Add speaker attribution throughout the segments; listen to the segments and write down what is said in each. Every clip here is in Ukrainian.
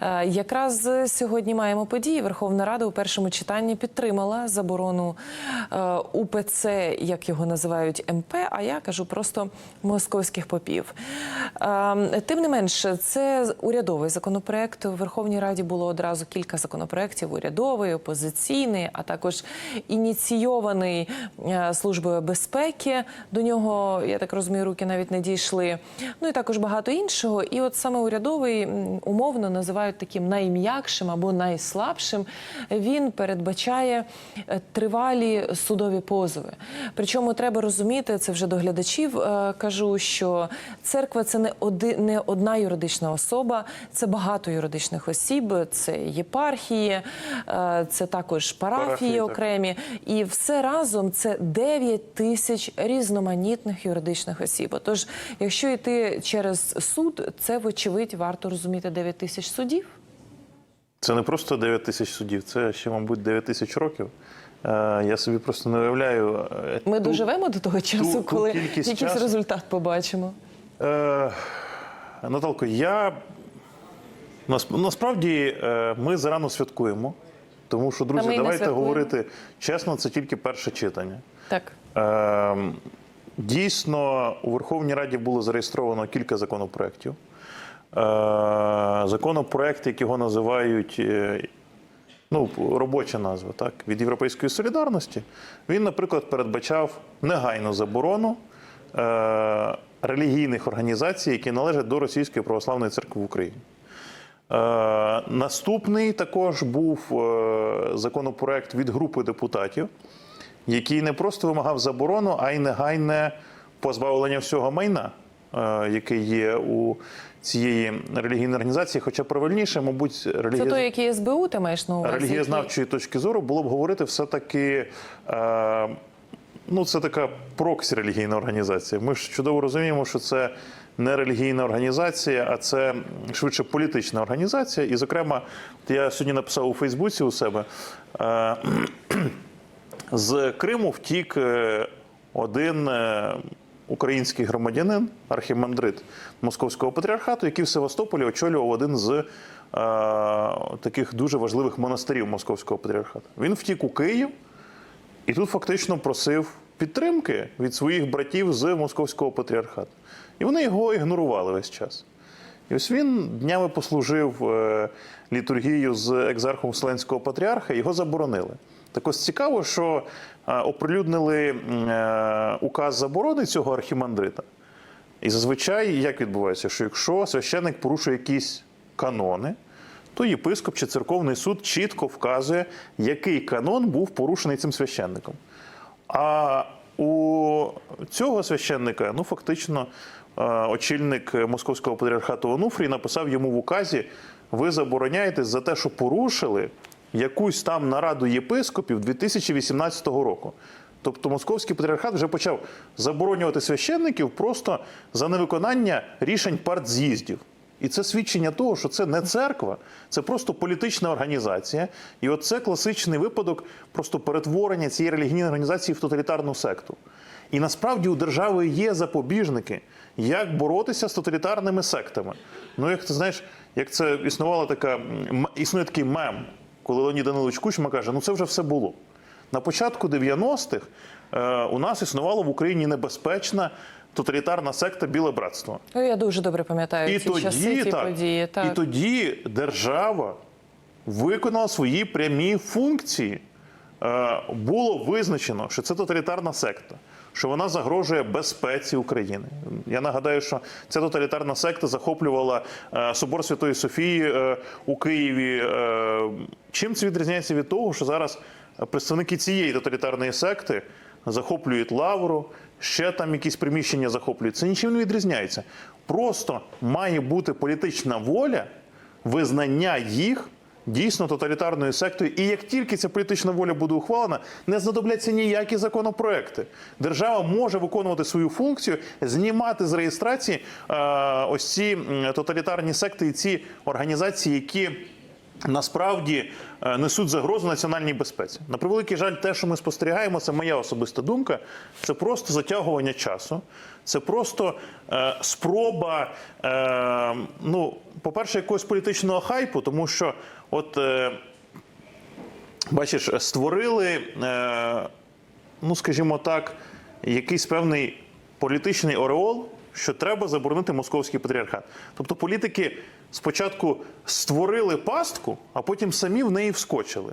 Speaker 1: Е, Якраз сьогодні маємо події. Верховна Рада у першому читанні підтримала заборону е, УПЦ, як його називають МП. А я кажу просто московських попів. Е, Тим не менш, це урядовий законопроект. У Верховній Раді було одразу кілька законопроєктів: урядовий, опозиційний, а також ініційований службою безпеки. До нього я так розумію, руки навіть не дійшли. Ну і також багато іншого. І от саме урядовий умовно називають таким найм'якшим або найслабшим. Він передбачає е, тривалі судові позови. Причому треба розуміти, це вже до глядачів е, кажу, що церква це не оди, не одна юридична особа, це багато юридичних осіб, це єпархії, е, це також парафії
Speaker 2: Парафії,
Speaker 1: окремі. І все разом це 9 тисяч різноманітних юридичних осіб. Отож, якщо йти через суд, це вочевидь варто розуміти 9 тисяч судів.
Speaker 2: Це не просто 9 тисяч судів, це ще, мабуть, 9 тисяч років. Е, Я собі просто не уявляю. е,
Speaker 1: Ми
Speaker 2: ту-
Speaker 1: доживемо до того часу,
Speaker 2: ту
Speaker 1: коли
Speaker 2: кількість
Speaker 1: якийсь
Speaker 2: часу.
Speaker 1: результат побачимо.
Speaker 2: Е, Наталко, я нас- насправді е, ми зарано святкуємо, тому що, друзі, давайте говорити чесно, це тільки перше читання.
Speaker 1: Так.
Speaker 2: Е, Дійсно, у Верховній Раді було зареєстровано кілька законопроєктів. Е, Законопроєкт, як його називають, е, ну, робоча назва, так, від Європейської солідарності, він, наприклад, передбачав негайну заборону е, релігійних організацій, які належать до Російської православної церкви в Україні. Наступний також був законопроект від групи депутатів, який не просто вимагав заборону, а й негайне позбавлення всього майна, е, яке є у цієї релігійної організації. Хоча правильніше, мабуть,
Speaker 1: Це той, який СБУ ти маєш на увазі?
Speaker 2: релігієзнавчої точки зору було б говорити все-таки. Е, ну, це така проксі релігійна організація. Ми ж чудово розуміємо, що це не релігійна організація, а це швидше політична організація. І, зокрема, я сьогодні написав у Фейсбуці у себе. Е, з Криму втік е, один е, український громадянин, архімандрит Московського патріархату, який в Севастополі очолював один з е, таких дуже важливих монастирів Московського патріархату. Він втік у Київ і тут фактично просив підтримки від своїх братів з Московського патріархату. І вони його ігнорували весь час. І ось він днями послужив е, літургію з екзархом Вселенського патріарха, його заборонили. Так ось цікаво, що е, оприлюднили е, указ заборони цього архімандрита. І зазвичай як відбувається, що якщо священник порушує якісь канони, то єпископ чи церковний суд чітко вказує, який канон був порушений цим священником. А у цього священника, ну фактично, е, очільник московського патріархату Онуфрій написав йому в указі: ви забороняєтесь за те, що порушили якусь там нараду єпископів 2018 року. Тобто московський патріархат вже почав заборонювати священників просто за невиконання рішень партз'їздів. І це свідчення того, що це не церква, це просто політична організація. І от це класичний випадок просто перетворення цієї релігійної організації в тоталітарну секту. І насправді у держави є запобіжники, як боротися з тоталітарними сектами. Ну, як ти знаєш, як це існувала така існує такий мем, коли Леонід Данилович Кучма каже, ну це вже все було. На початку 90-х е, у нас існувала в Україні небезпечна тоталітарна секта Біле братство.
Speaker 1: Ну, я дуже добре пам'ятаю
Speaker 2: І
Speaker 1: ці часи,
Speaker 2: тоді,
Speaker 1: ті
Speaker 2: так,
Speaker 1: події. Так.
Speaker 2: і тоді держава виконала свої прямі функції. Е, Було визначено, що це тоталітарна секта, що вона загрожує безпеці України. Я нагадаю, що ця тоталітарна секта захоплювала е, собор Святої Софії у Києві. Чим це відрізняється від того, що зараз представники цієї тоталітарної секти захоплюють лавру, ще там якісь приміщення захоплюють. Це нічим не відрізняється. Просто має бути політична воля визнання їх дійсно тоталітарною сектою. І як тільки ця політична воля буде ухвалена, не знадобляться ніякі законопроекти. Держава може виконувати свою функцію, знімати з реєстрації е, ось ці тоталітарні секти і ці організації, які насправді е, несуть загрозу національній безпеці. На превеликий жаль, те, що ми спостерігаємо, це моя особиста думка. Це просто затягування часу. Це просто е, спроба, е, ну, по-перше, якогось політичного хайпу, тому що, от, е, бачиш, створили, е, ну, скажімо так, якийсь певний політичний ореол, що треба заборонити московський патріархат. Тобто політики спочатку створили пастку, а потім самі в неї вскочили.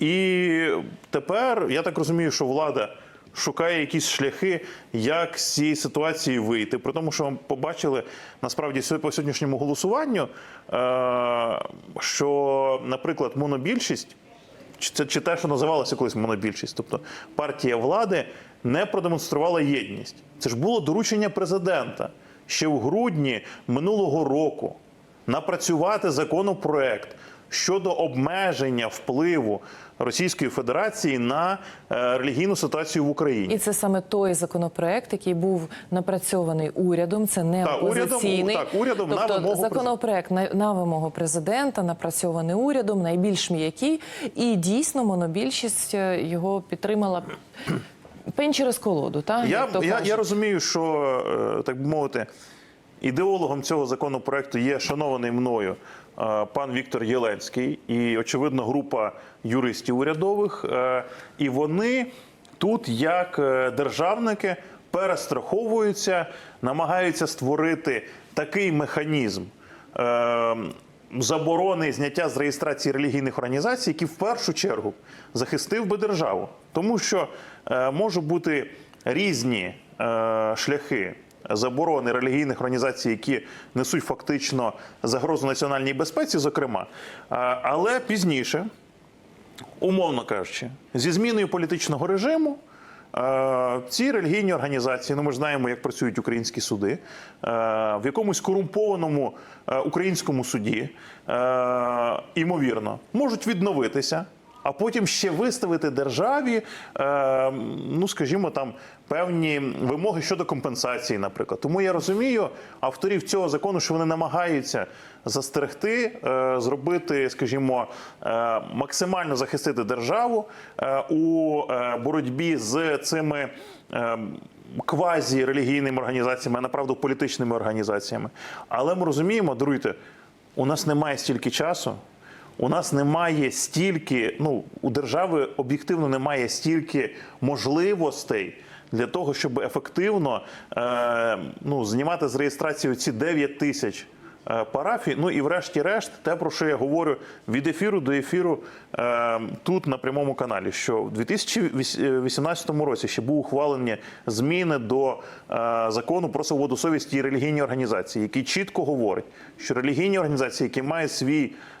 Speaker 2: І тепер я так розумію, що влада шукає якісь шляхи, як з цієї ситуації вийти. При тому, що ми побачили насправді по сьогоднішньому голосуванню, е, що, наприклад, монобільшість чи це чи те, що називалося колись монобільшість, тобто партія влади не продемонструвала єдність. Це ж було доручення президента ще в грудні минулого року напрацювати законопроект щодо обмеження впливу Російської Федерації на е, релігійну ситуацію в Україні.
Speaker 1: І це саме той законопроект, який був напрацьований урядом. Це не
Speaker 2: Так, урядом, так, урядом на
Speaker 1: тобто
Speaker 2: вимогу
Speaker 1: законопроект на, на вимогу президента, напрацьований урядом, найбільш м'який, і дійсно монобільшість е, його підтримала пень через колоду. Та
Speaker 2: Я, я, я розумію, що е, так би мовити, ідеологом цього законопроекту є шанований мною е, пан Віктор Єленський і, очевидно, група юристів урядових. Е, І вони тут, як державники, перестраховуються, намагаються створити такий механізм. Заборони зняття з реєстрації релігійних організацій, які в першу чергу захистив би державу, тому що е, можуть бути різні е, шляхи заборони релігійних організацій, які несуть фактично загрозу національній безпеці, зокрема, Е, але пізніше, умовно кажучи, зі зміною політичного режиму. Е, Ці релігійні організації, ну ми ж знаємо, як працюють українські суди, е, в якомусь корумпованому е, українському суді, імовірно, можуть відновитися, а потім ще виставити державі, е, ну скажімо, там певні вимоги щодо компенсації, наприклад. Тому я розумію авторів цього закону, що вони намагаються застерегти, е, зробити, скажімо, е, максимально захистити державу е, у е, боротьбі з цими. е, Квазі-релігійними організаціями, а направду політичними організаціями. Але ми розуміємо, даруйте, у нас немає стільки часу, у нас немає стільки, ну у держави об'єктивно немає стільки можливостей для того, щоб ефективно е, ну, знімати з реєстрації ці 9 тисяч е, парафій. Ну і врешті-решт, те, про що я говорю від ефіру до ефіру е, тут на прямому каналі, що в 2018 році ще був ухвалені зміни до е, закону про свободу совісті і релігійні організації, який чітко говорить, що релігійні організації, які мають свій е,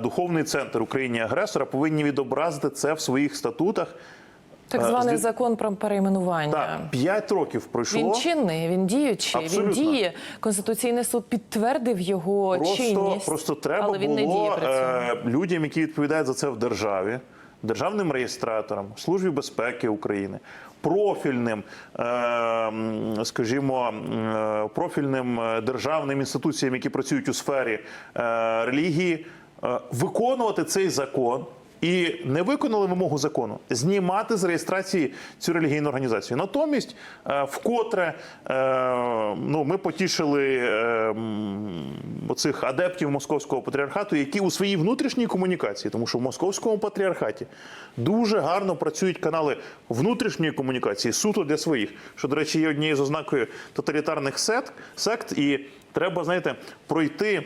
Speaker 2: духовний центр Україні агресора, повинні відобразити це в своїх статутах.
Speaker 1: так
Speaker 2: е,
Speaker 1: званий
Speaker 2: з-
Speaker 1: закон про перейменування.
Speaker 2: Так, 5 років пройшло.
Speaker 1: Він чинний, він діючий,
Speaker 2: Абсолютно.
Speaker 1: він діє. Конституційний суд підтвердив його
Speaker 2: Просто,
Speaker 1: чинність.
Speaker 2: просто треба
Speaker 1: але він не
Speaker 2: було
Speaker 1: діє при цьому.
Speaker 2: е, людям, які відповідають за це в державі, державним реєстраторам, Службі безпеки України, профільним, е, скажімо, е, профільним е, державним інституціям, які працюють у сфері е, релігії, е, виконувати цей закон. І не виконали вимогу закону знімати з реєстрації цю релігійну організацію. Натомість, е, вкотре е, ну, ми потішили е, оцих адептів московського патріархату, які у своїй внутрішній комунікації, тому що в московському патріархаті дуже гарно працюють канали внутрішньої комунікації, суто для своїх, що, до речі, є однією з ознакою тоталітарних сект, сект і треба, знаєте, пройти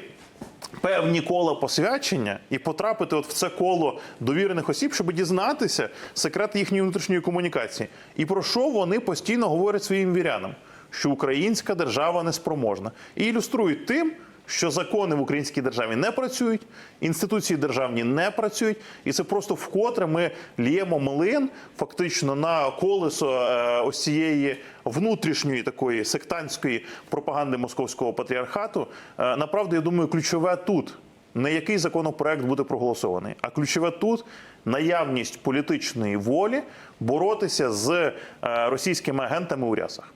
Speaker 2: певні кола посвячення і потрапити от в це коло довірених осіб, щоб дізнатися секрет їхньої внутрішньої комунікації. І про що вони постійно говорять своїм вірянам? Що українська держава неспроможна. І ілюструють тим, що закони в українській державі не працюють, інституції державні не працюють, і це просто вкотре ми л'ємо млин фактично на колесо е, ось цієї внутрішньої такої сектантської пропаганди московського патріархату. Е, направду, я думаю, ключове тут. Не який законопроект буде проголосований, а ключове тут наявність політичної волі боротися з е, російськими агентами у рясах.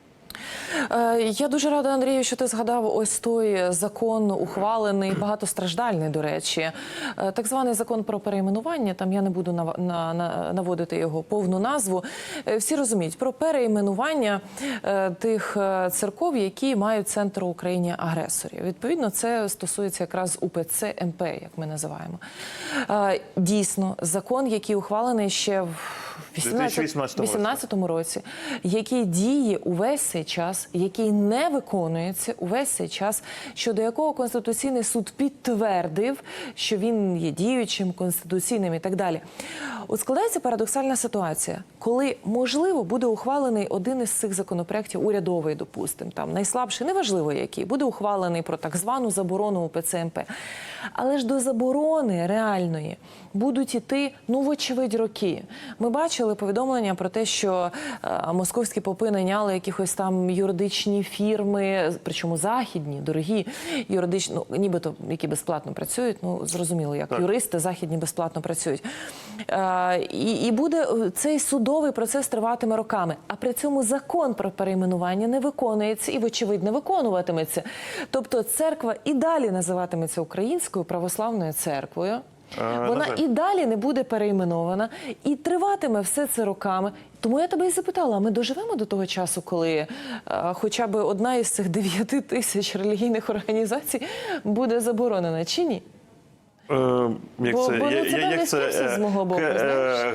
Speaker 1: Е, Я дуже рада, Андрію, що ти згадав ось той закон, ухвалений, багатостраждальний, до речі, Е, так званий закон про перейменування. Там я не буду на- на- наводити його повну назву. Е, Всі розуміють про перейменування тих церков, які мають центр у Україні агресорів. Відповідно, це стосується якраз УПЦ МП, як ми називаємо. Дійсно, закон, який ухвалений ще в 18
Speaker 2: 2018 році.
Speaker 1: 18 році, який діє увесь цей час, який не виконується увесь цей час, щодо якого Конституційний суд підтвердив, що він є діючим, конституційним і так далі. От складається парадоксальна ситуація, коли можливо буде ухвалений один із цих законопроєктів, урядовий, допустимо, там найслабший, неважливо який, буде ухвалений про так звану заборону УПЦ МП. Але ж до заборони реальної будуть іти, ну, вочевидь, роки. Ми бачили повідомлення про те, що е, московські попи найняли якихось там юридичні фірми, причому західні, дорогі юридичні, ну, нібито які безплатно працюють. Ну зрозуміло, як
Speaker 2: Так.
Speaker 1: юристи західні безплатно працюють. Е, і, і буде е, цей судовий процес триватиме роками. А при цьому закон про перейменування не виконується і, вочевидь, не виконуватиметься. Тобто церква і далі називатиметься українською православною церквою.
Speaker 2: Е,
Speaker 1: Вона і далі не буде перейменована, і триватиме все це роками. Тому я тебе і запитала: а ми доживемо до того часу, коли е, хоча б одна із цих дев'яти тисяч релігійних організацій буде заборонена чи ні?
Speaker 2: Е, як це,
Speaker 1: бо, ну,
Speaker 2: я-
Speaker 1: це
Speaker 2: я- як це,
Speaker 1: з мого боку,
Speaker 2: к- е,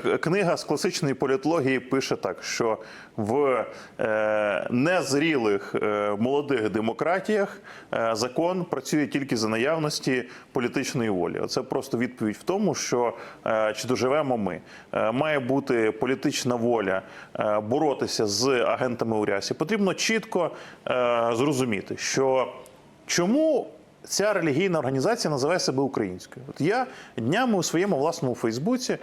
Speaker 1: знаєш.
Speaker 2: книга з класичної політології пише так, що в е, незрілих е, молодих демократіях е, закон працює тільки за наявності політичної волі. Це просто відповідь в тому, що е, чи доживемо ми. Е, має бути політична воля е, боротися з агентами у рясі. Потрібно чітко е, зрозуміти, що чому ця релігійна організація називає себе українською. От я днями у своєму власному Фейсбуці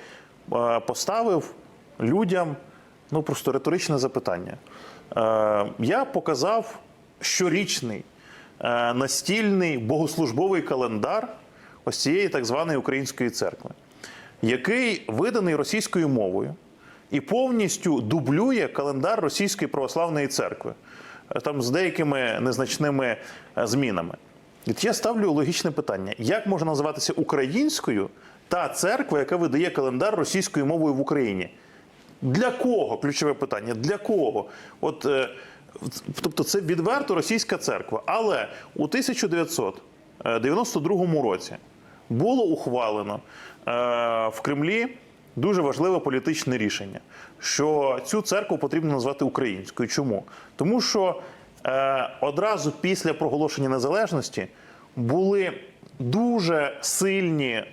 Speaker 2: е, поставив людям ну просто риторичне запитання. Е, Я показав щорічний е, настільний богослужбовий календар ось цієї так званої української церкви, який виданий російською мовою і повністю дублює календар Російської православної церкви, там з деякими незначними змінами. От я ставлю логічне питання: як може називатися українською та церква, яка видає календар російською мовою в Україні? Для кого? Ключове питання. Для кого? От, е, тобто це відверто російська церква. Але у 1992 році було ухвалено е, в Кремлі дуже важливе політичне рішення, що цю церкву потрібно назвати українською. Чому? Тому що одразу після проголошення незалежності були дуже сильні е,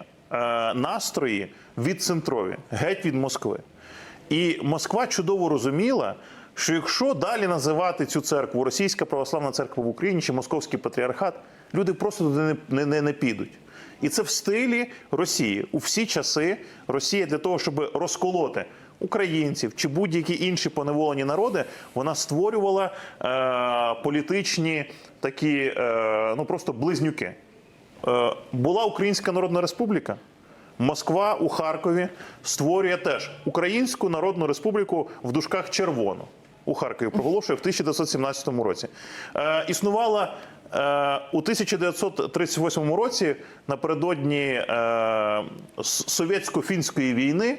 Speaker 2: настрої від центрові, геть від Москви. І Москва чудово розуміла, що якщо далі називати цю церкву Російська православна церква в Україні чи Московський патріархат, люди просто туди не, не, не, не підуть. І це в стилі Росії. У всі часи Росія для того, щоб розколоти українців чи будь-які інші поневолені народи, вона створювала е, політичні такі, е, ну просто близнюки. Е, була Українська Народна Республіка. Москва у Харкові створює теж Українську Народну Республіку в дужках червону. У Харкові проголошує в 1917 році. Е, існувала е, у 1938 році напередодні е, совєтсько-фінської війни,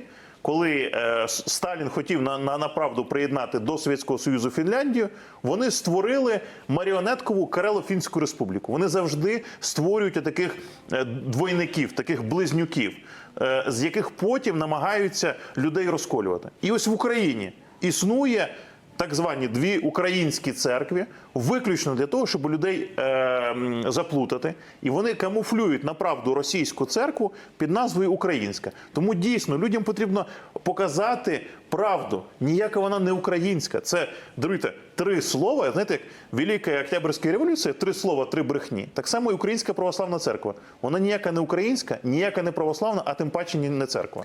Speaker 2: коли е, Сталін хотів на, на, на правду приєднати до Совєтського Союзу Фінляндію, вони створили маріонеткову Карело-Фінську республіку. Вони завжди створюють таких е, двойників, таких близнюків, е, з яких потім намагаються людей розколювати. І ось в Україні існує так звані дві українські церкви, виключно для того, щоб людей е, заплутати, і вони камуфлюють на правду російську церкву під назвою Українська. Тому дійсно людям потрібно показати правду. Ніяка вона не українська. Це даруйте три слова. Знаєте, як Велика Октябрьська революція, три слова, три брехні. Так само і Українська православна церква. Вона ніяка не українська, ніяка не православна, а тим паче ні- не церква.